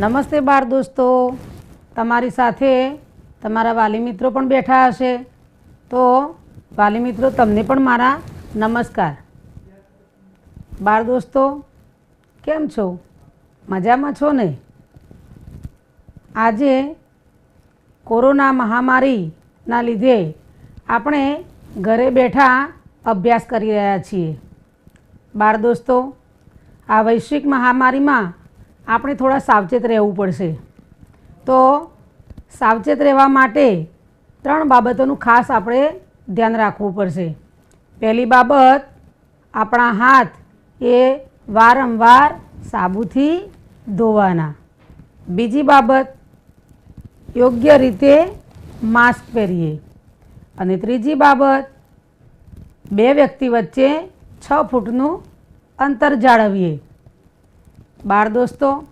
નમસ્તે બાળ દોસ્તો. તમારી સાથે તમારા વાલી મિત્રો પણ બેઠા હશે. તો વાલી મિત્રો, તમને પણ મારા નમસ્કાર. બાળ દોસ્તો, કેમ છો? મજામાં છો ને? આજે કોરોના મહામારીના લીધે આપણે ઘરે બેઠા અભ્યાસ કરી રહ્યા છીએ. બાળ દોસ્તો, આ વૈશ્વિક મહામારીમાં આપણે થોડા સાવચેત રહેવું પડશે. તો સાવચેત રહેવા માટે ત્રણ બાબતોનું ખાસ આપણે ધ્યાન રાખવું પડશે. પહેલી બાબત, આપણા હાથ એ વારંવાર સાબુથી ધોવાના. બીજી બાબત, યોગ્ય રીતે માસ્ક પહેરીએ. અને ત્રીજી બાબત, બે વ્યક્તિ વચ્ચે છ ફૂટનું અંતર જાળવીએ. બાળ દોસ્તો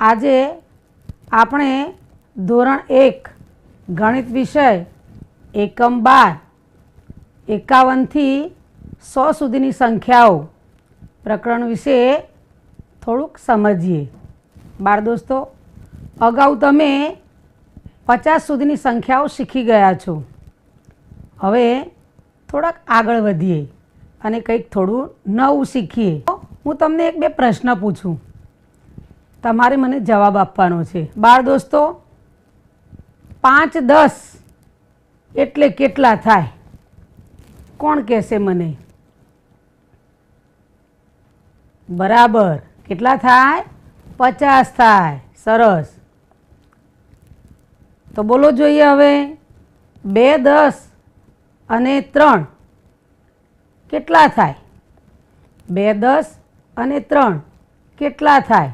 આજે આપણે ધોરણ એક, ગણિત વિષય, એકમ બાર એકાવનથી સો સુધીની સંખ્યાઓ પ્રકરણ વિશે થોડુંક સમજીએ. બાળ દોસ્તો, અગાઉ તમે પચાસ સુધીની સંખ્યાઓ શીખી ગયા છો. હવે થોડાક આગળ વધીએ અને કંઈક થોડું નવું શીખીએ. હું તમને એક બે પ્રશ્ન પૂછું. તમારે મને જવાબ આપવાનો છે. બાળ દોસ્તો, પાંચ દસ એટલે કેટલા થાય? કોણ કહેશે મને? બરાબર. કેટલા થાય? પચાસ થાય. સરસ. તો બોલો જોઈએ હવે. બે દસ અને ત્રણ કેટલા થાય? બે દસ અને ત્રણ કેટલા થાય?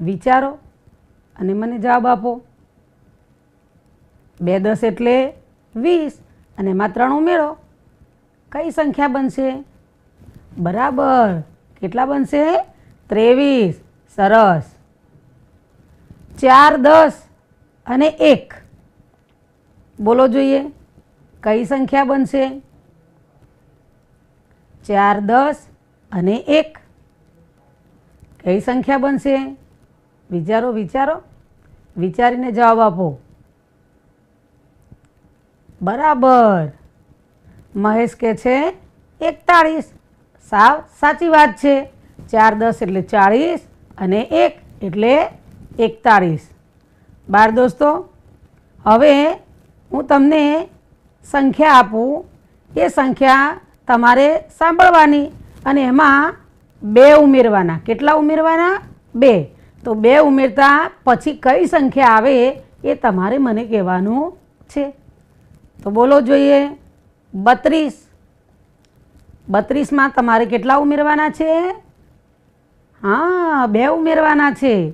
વિચારો અને મને જવાબ આપો. બે દસ એટલે વીસ અને એમાં ત્રણ ઉમેરો. કઈ સંખ્યા બનશે? બરાબર. કેટલા બનશે? ત્રેવીસ. સરસ. ચાર, દસ અને એક. બોલો જોઈએ. કઈ સંખ્યા બનશે? ચાર, દસ અને એક. કઈ સંખ્યા બનશે? વિચારો વિચારો. વિચારીને જવાબ આપો. બરાબર. મહેશ કે છે, એકતાળીસ. સાવ, સાચી વાત છે. ચાર, દસ એટલે ચાળીસ અને એક એટલે એકતાળીસ. બાર દોસ્તો, હવે હું તમને સંખ્યા આપું. એ સંખ્યા તમારે સાંભળવાની અને એમાં બે ઉમેરવાના. કેટલા ઉમેરવાના? બે. તો બે ઉમેરતા પછી કઈ સંખ્યા આવે એ તમારે મને કહેવાનું છે. તો બોલો જોઈએ. બત્રીસ. બત્રીસમાં તમારે કેટલા ઉમેરવાના છે? હા, બે ઉમેરવાના છે.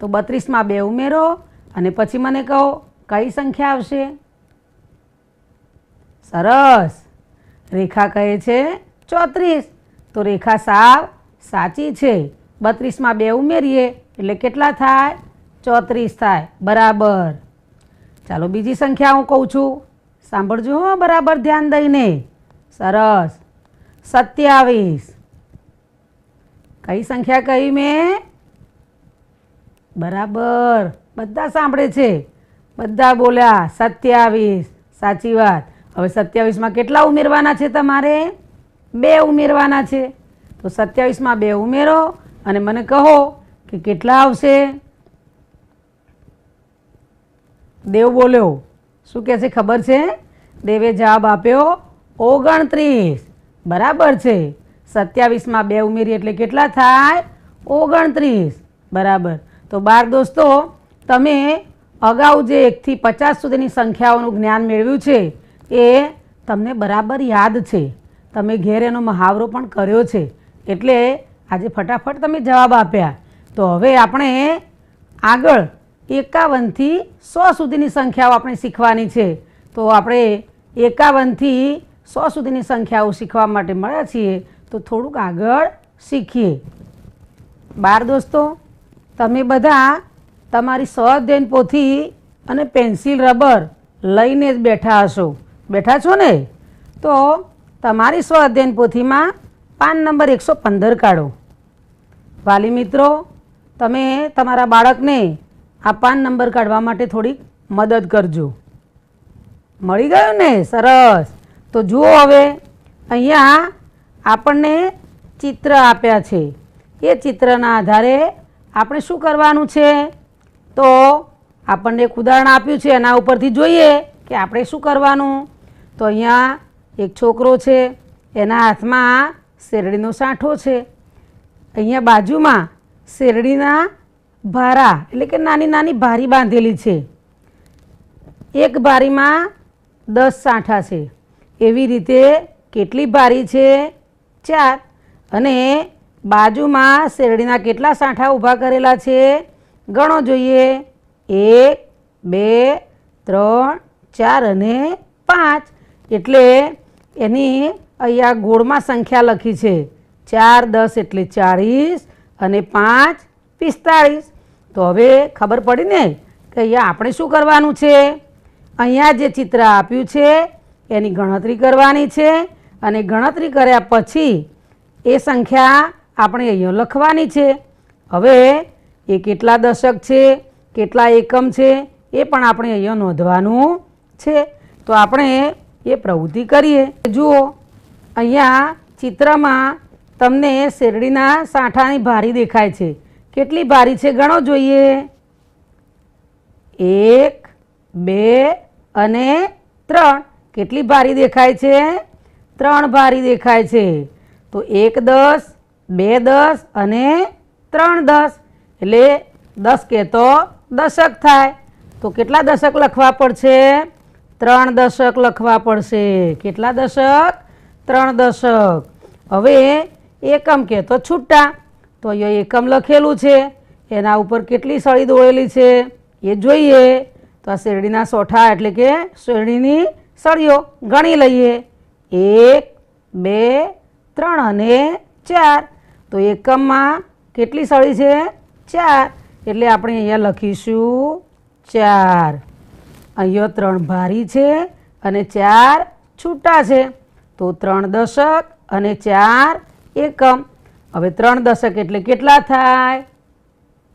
તો બત્રીસમાં બે ઉમેરો અને પછી મને કહો કઈ સંખ્યા આવશે? સરસ. રેખા કહે છે ચોત્રીસ. તો રેખા સાવ સાચી છે. બત્રીસમાં બે ઉમેરીએ. એટલે કેટલા થાય? ચોત્રીસ થાય. બરાબર. ચાલો બીજી સંખ્યા હું કહું છું. સાંભળજો હો, બરાબર ધ્યાન દઈને. સરસ. સત્યાવીસ. કઈ સંખ્યા કહી મેં? બરાબર. બધા સાંભળે છે. બધા બોલ્યા, સત્યાવીસ. સાચી વાત. હવે સત્યાવીસમાં કેટલા ઉમેરવાના છે તમારે? બે ઉમેરવાના છે. તો સત્યાવીસમાં બે ઉમેરો અને મને કહો કે કેટલા આવશે? દેવ બોલ્યો. શું કહે છે? ખબર છે? દેવે જવાબ આપ્યો, ઓગણત્રીસ. બરાબર છે. સત્યાવીસમાં બે ઉમેરી એટલે કેટલા થાય? ઓગણત્રીસ. બરાબર. તો બાર દોસ્તો, તમે અગાઉ જે એકથી પચાસ સુધીની સંખ્યાઓનું જ્ઞાન મેળવ્યું છે, એ તમને બરાબર યાદ છે. તમે ઘેર એનો મહાવરો પણ કર્યો છે. એટલે આજે ફટાફટ તમે જવાબ આપ્યા. તો હવે આપણે આગળ એકાવનથી સો સુધીની સંખ્યાઓ આપણે શીખવાની છે. તો આપણે એકાવનથી સો સુધીની સંખ્યાઓ શીખવા માટે મળ્યા છીએ. તો થોડુંક આગળ શીખીએ. બાર દોસ્તો, તમે બધા તમારી સ્વઅધ્યયન પોથી અને પેન્સિલ, રબર લઈને જ બેઠા હશો. બેઠા છો ને? તો તમારી સ્વઅધ્યયન પોથીમાં પાન નંબર એકસો પંદર કાઢો. વાલી મિત્રો તમે તમારા બાળકને આ પાન નંબર કાઢવા માટે થોડીક મદદ કરજો. મળી ગયું ને? સરસ. તો જુઓ હવે, અહીંયા આપણને ચિત્ર આપ્યા છે. એ ચિત્રના આધારે આપણે શું કરવાનું છે? તો આપણને એક ઉદાહરણ આપ્યું છે, એના ઉપરથી જોઈએ કે આપણે શું કરવાનું. તો અહીંયા એક છોકરો છે, એના હાથમાં શેરડીનો સાંઠો છે. અહીંયા બાજુમાં શેરડીના ભારા, એટલે કે નાની નાની ભારી બાંધેલી છે. એક બારીમાં દસ સાંઠા છે. એવી રીતે કેટલી બારી છે? ચાર. અને બાજુમાં શેરડીના કેટલા સાંઠા ઊભા કરેલા છે? ગણો જોઈએ. એક, બે, ત્રણ, ચાર અને પાંચ. એટલે એની અહીંયા ગોળમાં સંખ્યા લખી છે. ચાર, દસ એટલે ચાળીસ. અને પાંચ, પિસ્તાળીસ. તો હવે ખબર પડી ને કે અહીંયા આપણે શું કરવાનું છે? અહીંયા જે ચિત્ર આપ્યું છે, એની ગણતરી કરવાની છે અને ગણતરી કર્યા પછી એ સંખ્યા આપણે અહીંયા લખવાની છે. હવે એ કેટલા દશક છે, કેટલા એકમ છે, એ પણ આપણે અહીંયા નોંધવાનું છે. તો આપણે એ પ્રવૃત્તિ કરીએ. જુઓ, અહીંયા ચિત્રમાં તમને શેરડીના સાંઠાની ભારી દેખાય છે. કેટલી ભારી છે ગણો જોઈએ. એક, બે અને ત્રણ. કેટલી ભારી દેખાય છે? ત્રણ ભારી દેખાય છે. તો એક દસ, બે દસ અને ત્રણ દસ. એટલે દસ કહેતો દશક થાય. તો કેટલા દશક લખવા પડશે? ત્રણ દશક લખવા પડશે. કેટલા દશક? ત્રણ દશક. હવે એકમ કે તો છૂટા. તો અહીંયા એકમ લખેલું છે. એના ઉપર કેટલી સળી દોડેલી છે? એ જોઈએ. તો આ શેરડીના સોઠા એટલે કે શેરડીની સળીઓ. ગણી લઈએ. એક, બે, ત્રણ અને ચાર. તો એકમમાં કેટલી સળી છે? ચાર. એટલે આપણે અહીંયા લખીશું ચાર. અહીંયા ત્રણ ભારી છે અને ચાર છૂટા છે. તો ત્રણ દશક અને ચાર એકમ. હવે ત્રણ દશક એટલે કેટલા થાય?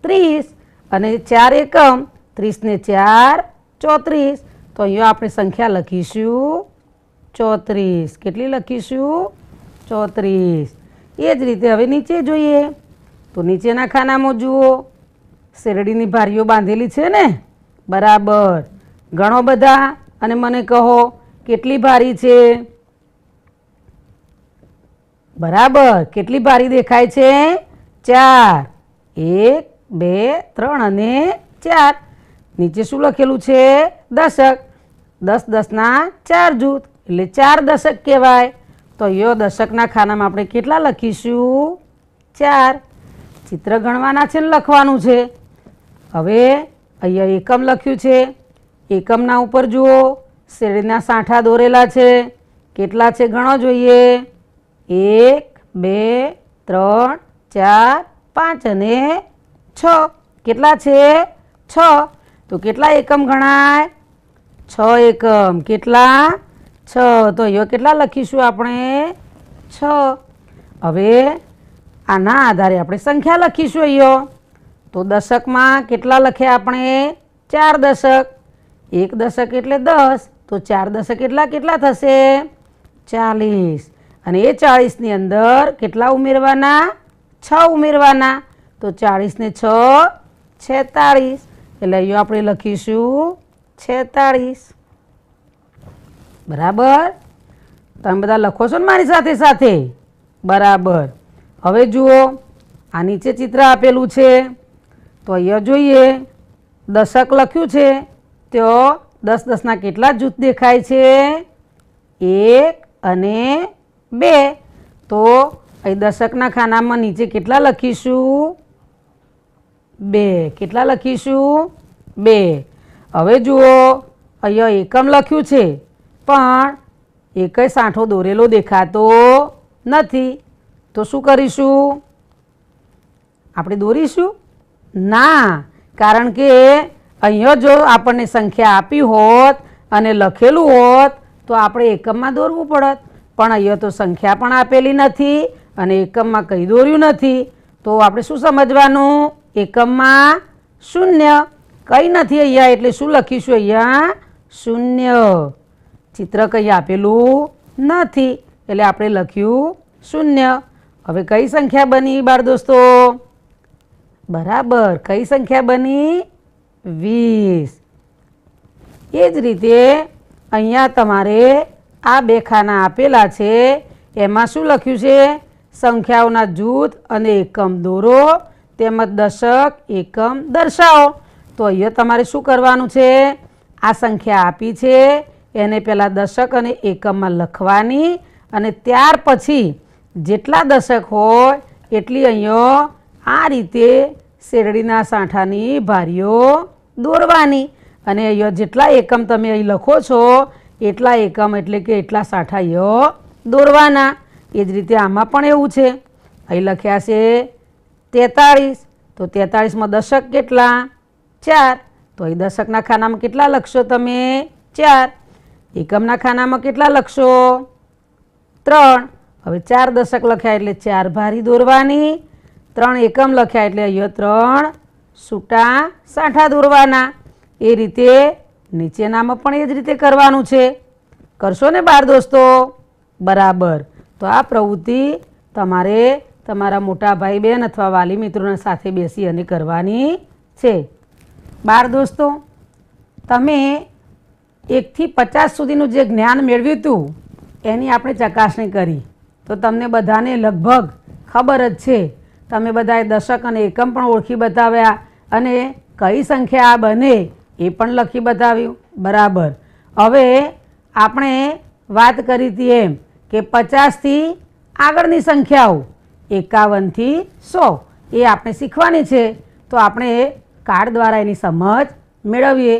ત્રીસ. અને ચાર એકમ, ત્રીસને ચાર, ચોત્રીસ. તો અહીંયા આપણે સંખ્યા લખીશું ચોત્રીસ. કેટલી લખીશું? ચોત્રીસ. એ જ રીતે હવે નીચે જોઈએ. તો નીચેના ખાનામાં જુઓ. શેરડીની ભારીઓ બાંધેલી છે ને? બરાબર. ઘણો બધા અને મને કહો, કેટલી ભારી છે? બરાબર. કેટલી ભારી દેખાય છે? ચાર. એક, બે, ત્રણ અને ચાર. નીચે શું લખેલું છે? દશક. દસ દસના ચાર જૂથ. એટલે ચાર દશક કહેવાય. તો યો દશકના ખાનામાં આપણે કેટલા લખીશું? ચાર. ચિત્ર ગણવાના છે ને લખવાનું છે. હવે અહીંયા એકમ લખ્યું છે. એકમના ઉપર જુઓ. શેરડીના સાંઠા દોરેલા છે. કેટલા છે ગણો જોઈએ? એક, બે, ત્રણ, ચાર, પાંચ અને છ. કેટલા છે? છ. તો કેટલા એકમ ગણાય? છ એકમ. કેટલા? છ. તો અહીંયા કેટલા લખીશું આપણે? છ. હવે આના આધારે આપણે સંખ્યા લખીશું અહીંયા. તો દશકમાં કેટલા લખ્યા આપણે? ચાર દશક. એક દશક એટલે દસ. તો ચાર દશક એટલા કેટલા થશે? ચાલીસ. અને એ ચાળીસની અંદર કેટલા ઉમેરવાના? છ ઉમેરવાના. તો ચાળીસને છ, છેતાળીસ. એટલે અહીંયા આપણે લખીશું છેતાળીસ. બરાબર? તમે બધા લખો છો ને મારી સાથે સાથે? બરાબર. હવે જુઓ, આ નીચે ચિત્ર આપેલું છે. તો અહીંયા જોઈએ, દશક લખ્યું છે. તો દસ દસના કેટલા જૂથ દેખાય છે? એક અને બે, તો અહીં દશકના ખાનામાં નીચે કેટલા લખીશું? બે. કેટલા લખીશું? બે. હવે જુઓ, અહીંયા એકમ લખ્યું છે, પણ એકય સાંઠો દોરેલો દેખાતો નથી. તો શું કરીશું? આપણે દોરીશું? ના, કારણ કે અહીંયા જો આપણને સંખ્યા આપી હોત અને લખેલું હોત, તો આપણે એકમમાં દોરવું પડત. પણ અહીંયા તો સંખ્યા પણ આપેલી નથી અને એકમમાં કંઈ દોર્યું નથી. તો આપણે શું સમજવાનું? એકમમાં શૂન્ય. કંઈ નથી અહીંયા, એટલે શું લખીશું અહીંયા? શૂન્ય. ચિત્ર કંઈ આપેલું નથી, એટલે આપણે લખ્યું શૂન્ય. હવે કઈ સંખ્યા બની બાળ દોસ્તો? બરાબર, કઈ સંખ્યા બની? વીસ. એ જ રીતે અહીંયા તમારે આ બે ખાના આપેલા છે. એમાં શું લખ્યું છે? સંખ્યાઓના જૂથ અને એકમ દોરો, તેમજ દશક એકમ દર્શાવો. તો અહીંયા તમારે શું કરવાનું છે? આ સંખ્યા આપી છે. એને પહેલાં દશક અને એકમમાં લખવાની અને ત્યાર પછી જેટલા દશક હોય એટલી અહીંયા આ રીતે શેરડીના સાંઠાની ભારીઓ દોરવાની. અને અહીંયા જેટલા એકમ તમે અહીં લખો છો એટલા એકમ એટલે કે એટલા સાંઠા અહીંયા દોરવાના. એ જ રીતે આમાં પણ એવું છે. અહીં લખ્યા છે તેતાળીસ. તો તેતાળીસમાં દશક કેટલા? ચાર. તો અહીં દશકના ખાનામાં કેટલા લખશો તમે? ચાર. એકમના ખાનામાં કેટલા લખશો? ત્રણ. હવે ચાર દશક લખ્યા એટલે ચાર ભારી દોરવાની. ત્રણ એકમ લખ્યા એટલે અહીંયા ત્રણ સૂટા સાંઠા દોરવાના. એ રીતે નીચેનામાં પણ એ જ રીતે કરવાનું છે. કરશો ને બાર દોસ્તો? બરાબર. તો આ પ્રવૃત્તિ તમારે તમારા મોટા ભાઈ બહેન અથવા વાલી મિત્રોના સાથે બેસી અને કરવાની છે. બાર દોસ્તો, તમે એકથી પચાસ સુધીનું જે જ્ઞાન મેળવ્યું હતું, એની આપણે ચકાસણી કરી. તો તમને બધાને લગભગ ખબર જ છે. તમે બધાએ દશક અને એકમ પણ ઓળખી બતાવ્યા અને કઈ સંખ્યા આ બને? એ પણ લખી બતાવ્યું. બરાબર. હવે આપણે વાત કરી હતી એમ કે પચાસથી આગળની સંખ્યાઓ એકાવનથી સો, એ આપણે શીખવાની છે. તો આપણે કાર્ડ દ્વારા એની સમજ મેળવીએ.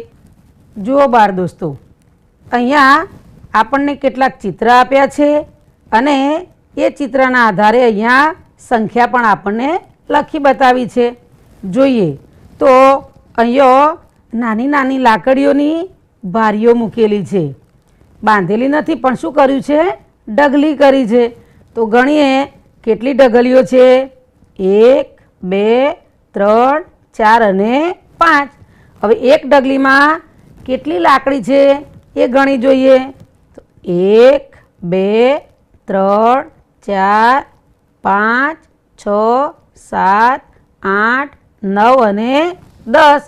જુઓ બાર દોસ્તો, અહીંયા આપણને કેટલાક ચિત્ર આપ્યા છે અને એ ચિત્રના આધારે અહીંયા સંખ્યા પણ આપણને લખી બતાવી છે. જોઈએ. તો અહીંયા નાની નાની લાકડીઓની ભારીઓ મૂકેલી છે. બાંધેલી નથી, પણ શું કર્યું છે? ડગલી કરી છે. તો ગણીએ કેટલી ડગલીઓ છે? એક, બે, ત્રણ, ચાર અને પાંચ. હવે એક ડગલીમાં કેટલી લાકડી છે એ ગણી જોઈએ. તો એક, બે, ત્રણ, ચાર, પાંચ, છ, સાત, આઠ, નવ અને દસ.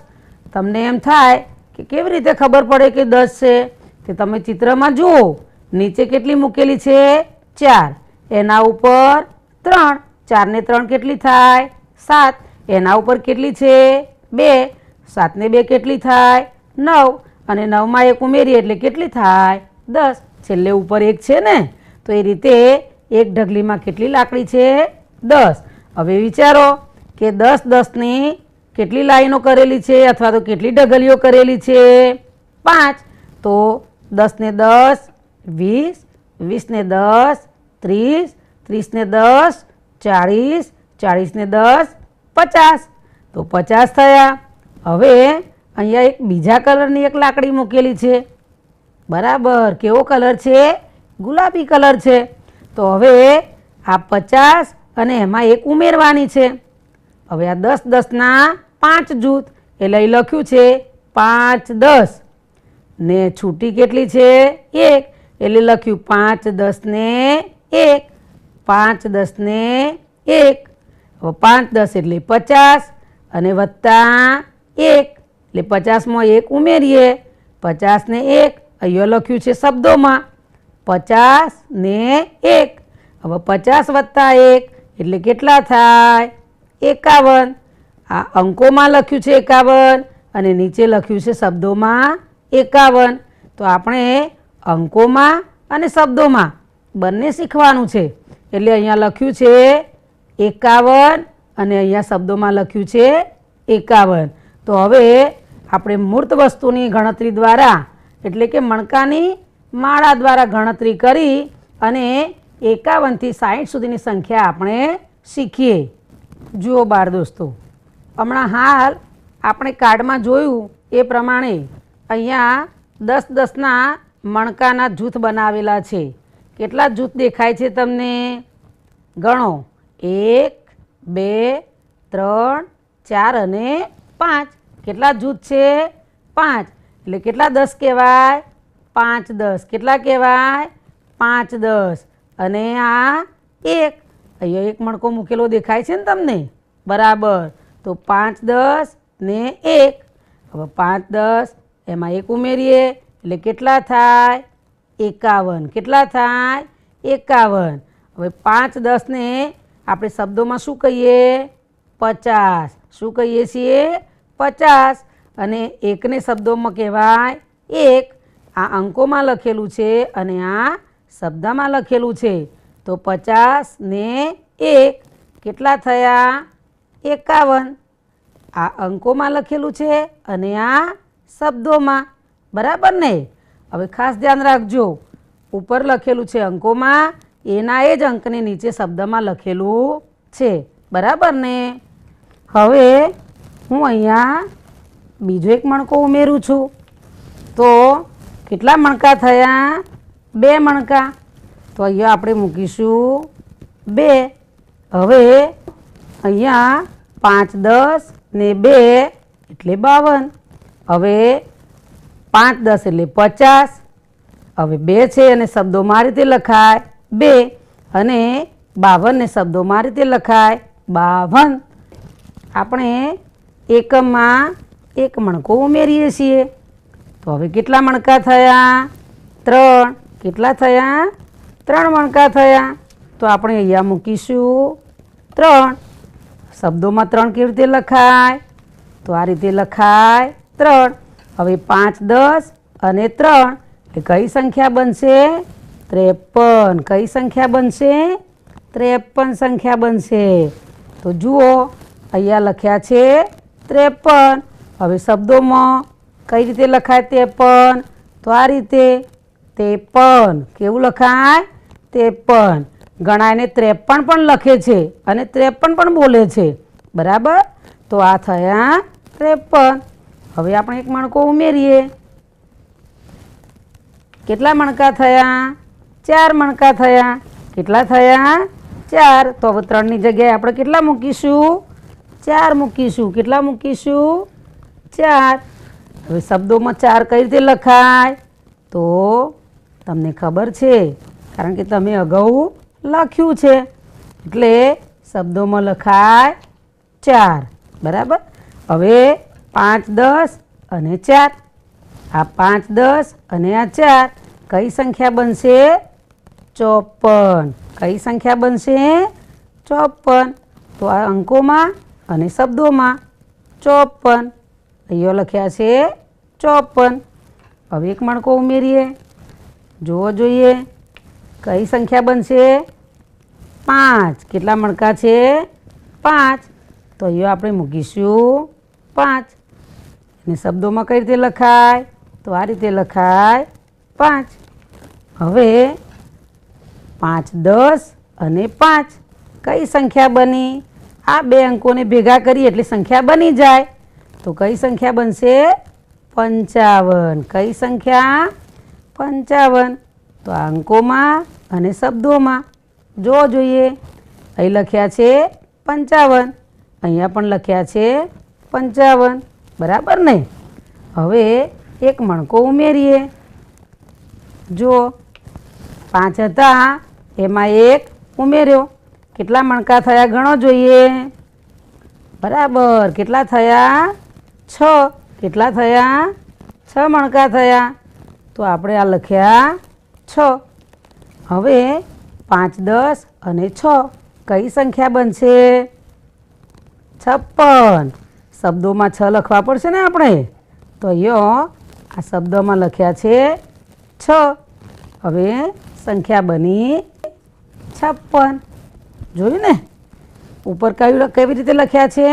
તમને એમ થાય કે કેવી રીતે ખબર પડે કે દસ છે? તે તમે ચિત્રમાં જુઓ. નીચે કેટલી મૂકેલી છે? ચાર. એના ઉપર ત્રણ. ચારને ત્રણ કેટલી થાય? સાત. એના ઉપર કેટલી છે? બે. સાતને બે કેટલી થાય? નવ. અને નવમાં એક ઉમેરીએ એટલે કેટલી થાય? દસ. છેલ્લે ઉપર એક છે ને? તો એ રીતે એક ઢગલીમાં કેટલી લાકડી છે? દસ. હવે વિચારો કે દસ દસની કેટલી લાઈનો કરેલી છે અથવા તો કેટલી ઢગલીઓ કરેલી છે? પાંચ. તો દસને દસ, વીસ, વીસને દસ, ત્રીસ, ત્રીસને દસ, ચાળીસ, ચાળીસને દસ, પચાસ. તો પચાસ થયા. હવે અહીંયા એક બીજા કલરની એક લાકડી મૂકેલી છે. બરાબર. કેવો કલર છે? ગુલાબી કલર છે. તો હવે આ પચાસ અને એમાં એક ઉમેરવાની છે. હવે આ દસ દસના પાંચ જૂથ, એટલે અહીં લખ્યું છે પાંચ દસ. ને છૂટી કેટલી છે? એક. એટલે લખ્યું પાંચ દસને એક. પાંચ દસને એક. હવે પાંચ દસ એટલે પચાસ અને વત્તા એક. એટલે પચાસમાં એક ઉમેરીએ. પચાસને એક. અહીંયા લખ્યું છે શબ્દોમાં. પચાસ ને એક. હવે પચાસ વત્તા એક એટલે કેટલા થાય? એકાવન. આ અંકોમાં લખ્યું છે એકાવન અને નીચે લખ્યું છે શબ્દોમાં એકાવન. તો આપણે અંકોમાં અને શબ્દોમાં બંને શીખવાનું છે. એટલે અહીંયા લખ્યું છે એકાવન અને અહીંયા શબ્દોમાં લખ્યું છે એકાવન. તો હવે આપણે મૂર્ત વસ્તુની ગણતરી દ્વારા, એટલે કે મણકાની માળા દ્વારા ગણતરી કરી અને એકાવનથી સાઠ સુધીની સંખ્યા આપણે શીખીએ. જુઓ બાર દોસ્તો, હમણાં હાલ આપણે કાર્ડમાં જોયું એ પ્રમાણે અહીંયા દસ દસના મણકાના જૂથ બનાવેલા છે. કેટલા જૂથ દેખાય છે તમને? ગણો. એક, બે, ત્રણ, ચાર અને પાંચ. કેટલા જૂથ છે? પાંચ. એટલે કેટલા દસ કહેવાય? પાંચ દસ. કેટલા કહેવાય? પાંચ દસ. અને આ એક. અહીંયા એક મણકો મૂકેલો દેખાય છે ને તમને? બરાબર. તો પાંચ દસ ને એક. હવે પાંચ દસ એમાં એક ઉમેરીએ. એટલે કેટલા થાય? એકાવન. કેટલા થાય? એકાવન. હવે પાંચ દસને આપણે શબ્દોમાં શું કહીએ? પચાસ. શું કહીએ છીએ? પચાસ. અને એકને શબ્દોમાં કહેવાય એક. આ અંકોમાં લખેલું છે અને આ શબ્દમાં લખેલું છે. તો પચાસ ને એક. કેટલા થયા? એકાવન. આ અંકોમાં લખેલું છે અને આ શબ્દોમાં. બરાબર ને? હવે ખાસ ધ્યાન રાખજો. ઉપર લખેલું છે અંકોમાં, એના એ જ અંકને નીચે શબ્દમાં લખેલું છે. બરાબર ને? હવે હું અહીંયા બીજો એક મણકો ઉમેરું છું. તો કેટલા મણકા થયા? બે મણકા. તો અહીંયા આપણે મૂકીશું બે. હવે અહીંયા પાંચ, દસ ને બે એટલે બાવન. હવે પાંચ, દસ એટલે પચાસ. હવે બે છે અને શબ્દોમાં મારી રીતે લખાય બે અને બાવનને શબ્દોમાં મારી રીતે લખાય બાવન. આપણે એકમમાં એક મણકો ઉમેરીએ છીએ. તો હવે કેટલા મણકા થયા? ત્રણ. કેટલા થયા? ત્રણ મણકા થયા, તો આપણે અહીંયા મૂકીશું ત્રણ. શબ્દોમાં ત્રણ કેવી રીતે લખાય? તો આ રીતે લખાય ત્રણ. હવે પાંચ, દસ અને ત્રણ. એ કઈ સંખ્યા બનશે? ત્રેપન. કઈ સંખ્યા બનશે? ત્રેપન સંખ્યા બનશે. તો જુઓ, અહીંયા લખ્યા છે ત્રેપન. હવે શબ્દોમાં કઈ રીતે લખાય ત્રેપન? તો આ રીતે ત્રેપન કેવું લખાય? ત્રેપન ગણાયને ત્રેપન પણ લખે છે અને ત્રેપન પણ બોલે છે. બરાબર? તો આ થયા ત્રેપન. હવે આપણે એક મણકો ઉમેરીએ. કેટલા મણકા થયા? ચાર મણકા થયા. કેટલા થયા? ચાર. તો હવે ત્રણની જગ્યાએ આપણે કેટલા મૂકીશું? ચાર મૂકીશું. કેટલા મૂકીશું? ચાર. હવે શબ્દોમાં ચાર કઈ રીતે લખાય? તો તમને ખબર છે, કારણ કે તમે અગાઉ લખ્યું છે. એટલે શબ્દોમાં લખાય ચાર. બરાબર? હવે પાંચ, દસ અને ચાર. આ પાંચ, દસ અને આ ચાર કઈ સંખ્યા બનશે? ચોપન. કઈ સંખ્યા બનશે? ચોપન. તો આ અંકોમાં અને શબ્દોમાં ચોપન. અહીંયા લખ્યા છે ચોપન. હવે એક મણકો ઉમેરીએ. જોવો જોઈએ. કઈ સંખ્યા બનશે? પાંચ. કેટલા મણકા છે? પાંચ. તો અહીંયા આપણે મૂકીશું પાંચ. અને શબ્દોમાં કઈ રીતે લખાય? તો આ રીતે લખાય પાંચ. હવે પાંચ દસ અને પાંચ. કઈ સંખ્યા બની? આ બે અંકોને ભેગા કરીએ એટલે સંખ્યા બની જાય. તો કઈ સંખ્યા બનશે? પંચાવન. કઈ સંખ્યા? પંચાવન. તો અંકોમાં અને શબ્દોમાં જો જોઈએ, અહીં લખ્યા છે પંચાવન. અહીંયા પણ લખ્યા છે પંચાવન. બરાબર ને? હવે એક મણકો ઉમેરીએ. જો પાંચ હતા, એમાં એક ઉમેર્યો. કેટલા મણકા થયા ગણો જોઈએ? બરાબર. કેટલા થયા? છ. કેટલા થયા? છ મણકા થયા. તો આપણે આ લખ્યા છ. હવે પાંચ, દસ અને છ કઈ સંખ્યા બનશે? છપ્પન. શબ્દોમાં છ લખવા પડશે ને આપણે? તો અહીંયા આ શબ્દમાં લખ્યા છે છ. હવે સંખ્યા બની છપ્પન. જોયું ને? ઉપર કયું કેવી રીતે લખ્યા છે?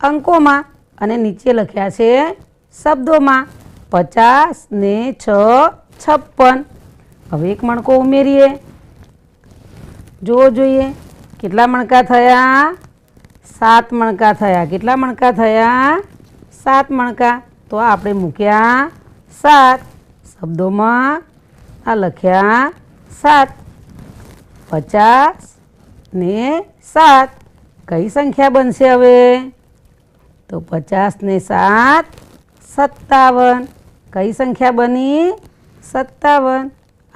અંકોમાં અને નીચે લખ્યા છે શબ્દોમાં. પચાસ ને છ, છપ્પન. હવે એક મણકો ઉમેરીએ. જોવો જોઈએ, કેટલા મણકા થયા? સાત મણકા થયા. કેટલા મણકા થયા? સાત મણકા. તો આપણે મૂક્યા સાત. શબ્દોમાં આ લખ્યા સાત. પચાસ ને સાત. કઈ સંખ્યા બનશે હવે? તો પચાસ ને સાત, સત્તાવન. કઈ સંખ્યા બની? સત્તાવન.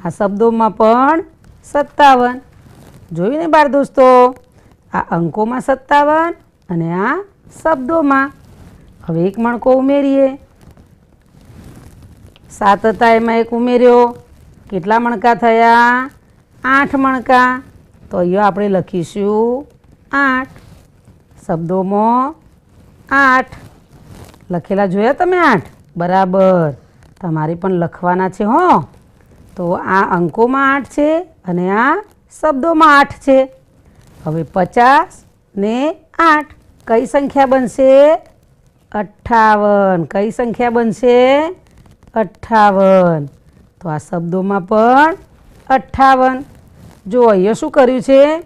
આ શબ્દોમાં પણ સત્તાવન. જોયું ને બાળ દોસ્તો? આ અંકોમાં સત્તાવન અને આ શબ્દોમાં. હવે એક મણકો ઉમેરીએ. સાત હતા એમાં એક ઉમેર્યો. કેટલા મણકા થયા? આઠ મણકા. તો અહીંયા આપણે લખીશું આઠ. શબ્દોમાં આઠ. લખેલા જોયા તમે આઠ? બરાબર. તમારે પણ લખવાના છે, હો. તો આ અંકોમાં આઠ છે અને આ શબ્દોમાં આઠ છે. હવે પચાસ ને આઠ કઈ સંખ્યા બનશે? અઠ્ઠાવન. કઈ સંખ્યા બનશે? અઠ્ઠાવન. તો આ શબ્દોમાં પણ અઠ્ઠાવન. જો અહીંયા શું કર્યું છે?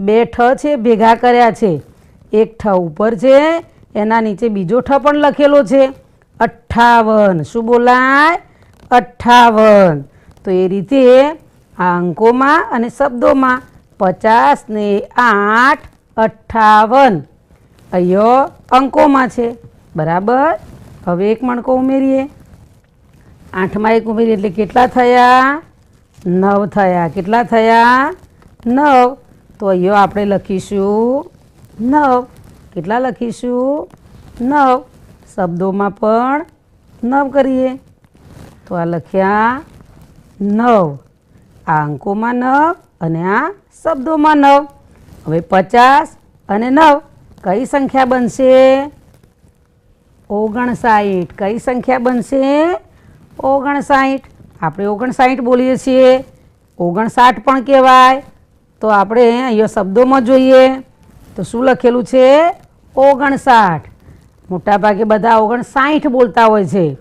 બે ઠ છે, ભેગા કર્યા છે. એક ઠ ઉપર છે, એના નીચે બીજો ઠ પણ લખેલો છે. અઠ્ઠાવન. શું બોલાય? અઠ્ઠાવન. તો એ રીતે આ અંકોમાં અને શબ્દોમાં પચાસ ને આઠ, અઠ્ઠાવન. અયો અંકોમાં છે. બરાબર? હવે એક મણકો ઉમેરીએ. આઠમાં એક ઉમેરીએ એટલે કેટલા થયા? નવ થયા. કેટલા થયા? નવ. તો અહીંયા આપણે લખીશું નવ. કેટલા લખીશું? નવ. શબ્દોમાં પણ નવ કરીએ. તો આ લખ્યા નવ. આ અંકોમાં નવ અને આ શબ્દોમાં નવ. હવે પચાસ અને નવ કઈ સંખ્યા બનશે? ઓગણસાઠ. કઈ સંખ્યા બનશે? ઓગણસાઠ. આપણે ઓગણસાઠ બોલીએ છીએ. ઓગણસાઠ પણ કહેવાય. તો આપણે અહીંયા શબ્દોમાં જોઈએ. તો શું લખેલું છે? ઓગણસાઠ. મોટાભાગે બધા ઓગણસાઠ બોલતા હોય છે.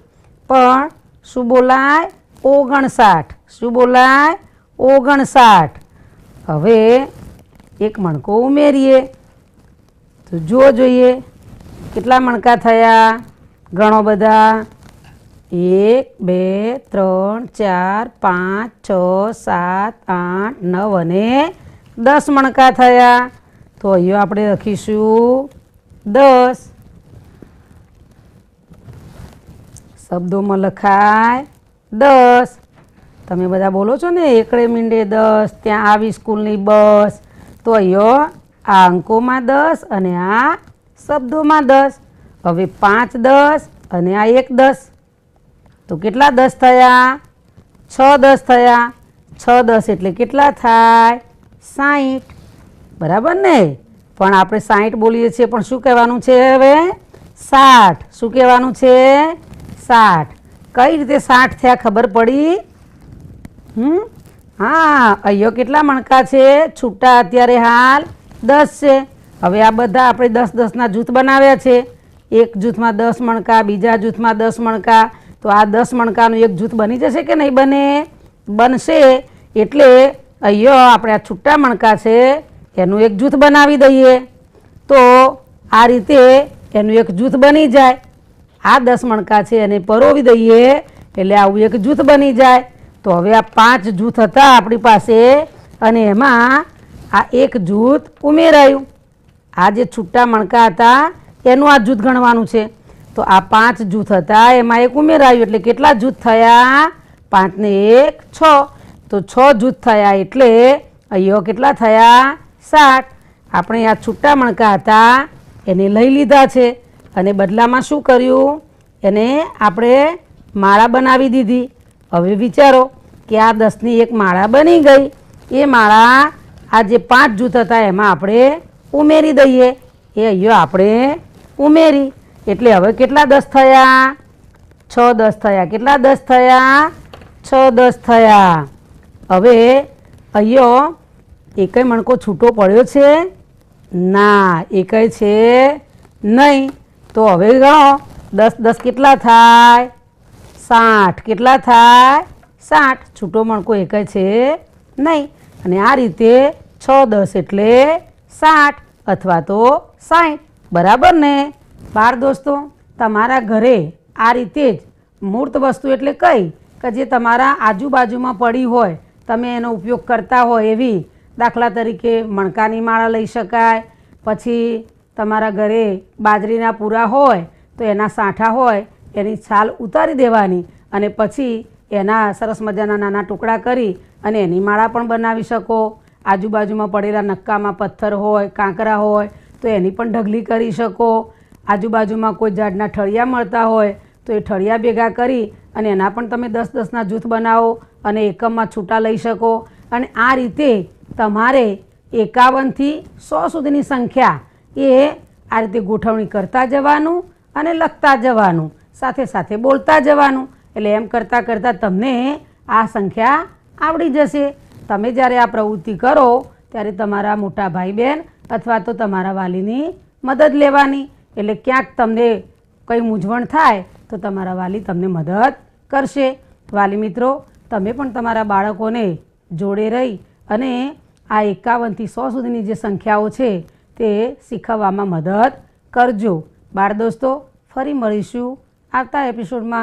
પણ શું બોલાય? ઓગણસાઠ. શું બોલાય? ઓગણસાઠ. હવે એક મણકો ઉમેરીએ. તો જો જોઈએ, કેટલા મણકા થયા? ઘણો બધા. એક, બે, ત્રણ, ચાર, પાંચ, છ, સાત, આઠ, નવ અને દસ મણકા થયા. તો અહીંયા આપણે લખીશું દસ. શબ્દોમાં લખાય, દસ. તમે બધા બોલો છો ને, એકડે મીંડે દસ, ત્યાં આવી સ્કૂલની બસ. તો અહીંયા આ અંકોમાં દસ અને આ શબ્દોમાં દસ. હવે પાંચ દસ અને આ એક દસ. તો કેટલા દસ થયા? છ દસ થયા. છ દસ એટલે કેટલા થાય? સાઠ બરાબર ને? પણ આપણે સાઠ બોલીએ છીએ, પણ શું કહેવાનું છે હવે? સાઠ. શું કહેવાનું છે? સાઠ. કઈ રીતે સાઠ થયા ખબર પડી? હમ? હા અહીંયો કેટલા મણકા છે? છૂટા અત્યારે હાલ દસ છે. હવે આ બધા આપણે દસ દસના જૂથ બનાવ્યા છે. એક જૂથમાં દસ મણકા, બીજા જૂથમાં દસ મણકા. તો આ દસ મણકાનું એક જૂથ બની જશે કે નહીં બને? બનશે. એટલે અહીંયો આપણે આ છૂટા મણકા છે, એનું એક જૂથ બનાવી દઈએ. તો આ રીતે એનું એક જૂથ બની જાય. આ દસ મણકા છે એને પરોવી દઈએ એટલે આવું એક જૂથ બની જાય. તો હવે આ પાંચ જૂથ હતા આપણી પાસે અને એમાં આ એક જૂથ ઉમેરાયું. આ જે છૂટા મણકા હતા એનું આ જૂથ ગણવાનું છે. તો આ પાંચ જૂથ હતા એમાં એક ઉમેરાયું એટલે કેટલા જૂથ થયા? પાંચને એક, છ. તો છ જૂથ થયા એટલે અહીંયા કેટલા થયા? સાત. આપણે આ છૂટા મણકા હતા એને લઈ લીધા છે. અને બદલામાં શું કર્યું? એને આપણે માળા બનાવી દીધી. હવે વિચારો કે આ દસની એક માળા બની ગઈ. એ માળા આ જે પાંચ જૂથ હતા એમાં આપણે ઉમેરી દઈએ. એ અહીંયા આપણે ઉમેરી. એટલે હવે કેટલા દસ થયા? છ દસ થયા. કેટલા દસ થયા? છ દસ થયા. હવે અહીંયો એકય મણકો છૂટો પડ્યો છે? ના, એકય છે નહીં. તો હવે ગણો. દસ દસ કેટલા થાય? સાઠ. કેટલા થાય? સાઠ. છૂટો મણકો એકય છે. નહીં. અને આ રીતે છ, દસ એટલે સાઠ અથવા તો સાઠ બરાબર ને? બાર દોસ્તો, તમારા ઘરે આ રીતે જ મૂર્ત વસ્તુ એટલે કઈ કે જે તમારા આજુબાજુમાં પડી હોય, તમે એનો ઉપયોગ કરતા હોય એવી દાખલા તરીકે મણકાની માળા લઈ શકાય, પછી તમારા ઘરે બાજરીના પૂરા હોય, તો એના સાંઠા હોય, એની છાલ ઉતારી દેવાની અને પછી એના સરસ મજાના નાના ટુકડા કરી અને એની માળા પણ બનાવી શકો. આજુબાજુમાં પડેલા નક્કામાં પથ્થર હોય, કાંકરા હોય, તો એની પણ ઢગલી કરી શકો. આજુબાજુમાં કોઈ ઝાડના ઠળિયા મળતા હોય, તો એ ઠળિયા ભેગા કરી અને એના પણ તમે દસ દસના જૂથ બનાવો અને એકમમાં છૂટા લઈ શકો. અને આ રીતે તમારે એકાવનથી સો સુધીની સંખ્યા એ આ રીતે ગોઠવણી કરતા જવાનું અને લખતા જવાનું, સાથે સાથે બોલતા જવાનું. એટલે એમ કરતાં કરતાં તમને આ સંખ્યા આવડી જશે. તમે જ્યારે આ પ્રવૃત્તિ કરો, ત્યારે તમારા મોટા ભાઈ બહેન અથવા તો તમારા વાલીની મદદ લેવાની. એટલે ક્યાંક તમને કંઈ મૂંઝવણ થાય, તો તમારા વાલી તમને મદદ કરશે. વાલી મિત્રો, તમે પણ તમારા બાળકોને જોડે રહી અને આ એકાવનથી સો સુધીની જે સંખ્યાઓ છે તે શીખવવામાં મદદ કરજો. બાળ દોસ્તો ફરી મળીશું આવતા એપિસોડમાં